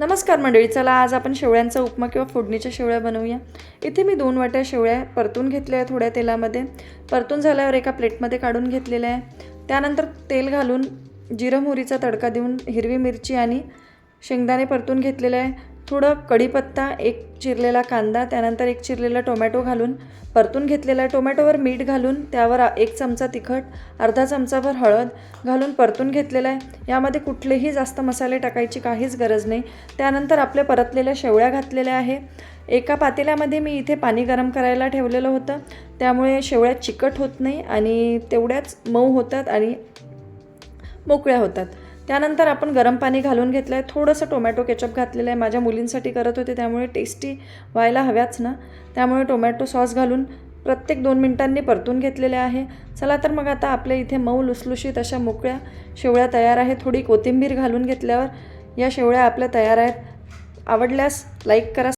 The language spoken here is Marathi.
नमस्कार मंडळी चला आज आपण शेवळ्यांचा उपमा किंवा फोडणीच्या शेवळ्या बनवूया. इथे मी दोन वाट्या शेवळ्या परतून घेतल्या आहे थोड्या तेलामध्ये. परतून झाल्यावर एका प्लेटमध्ये काढून घेतलेल्या आहे. त्यानंतर तेल घालून जिरं मोहरीचा तडका देऊन हिरवी मिरची आणि शेंगदाणे परतून घेतलेले आहे. थोडं कढीपत्ता एक चिरलेला कांदा त्यानंतर एक चिरलेला टोमॅटो घालून परतून घेतलेला आहे टोमॅटोवर मीठ घालून त्यावर एक चमचा तिखट अर्धा चमचाभर हळद घालून परतून घेतलेला आहे. यामध्ये कुठलेही जास्त मसाले टाकायची काहीच गरज नाही. त्यानंतर आपल्या परतलेल्या शेवळ्या घातलेल्या आहे. एका पातेल्यामध्ये मी इथे पाणी गरम करायला ठेवलेलं होतं. त्यामुळे शेवळ्या चिकट होत नाही आणि तेवढ्याच मऊ होतात आणि मोकळ्या होतात. त्यानंतर आपण गरम पाणी घालून घेतलं आहे थोडंसं टोमॅटो केचप घातलेलं आहे माझ्या मुलींसाठी करत होते त्यामुळे टेस्टी व्हायला हव्याच ना. त्यामुळे टोमॅटो सॉस घालून प्रत्येक दोन मिनिटांनी परतून घेतलेले आहे. चला तर मग आता आपल्या इथे मऊ लुसलुशीत अशा मोकळ्या शेवळ्या तयार आहेत. थोडी कोथिंबीर घालून घेतल्यावर या शेवळ्या आपल्या तयार आहेत. आवडल्यास लाईक करा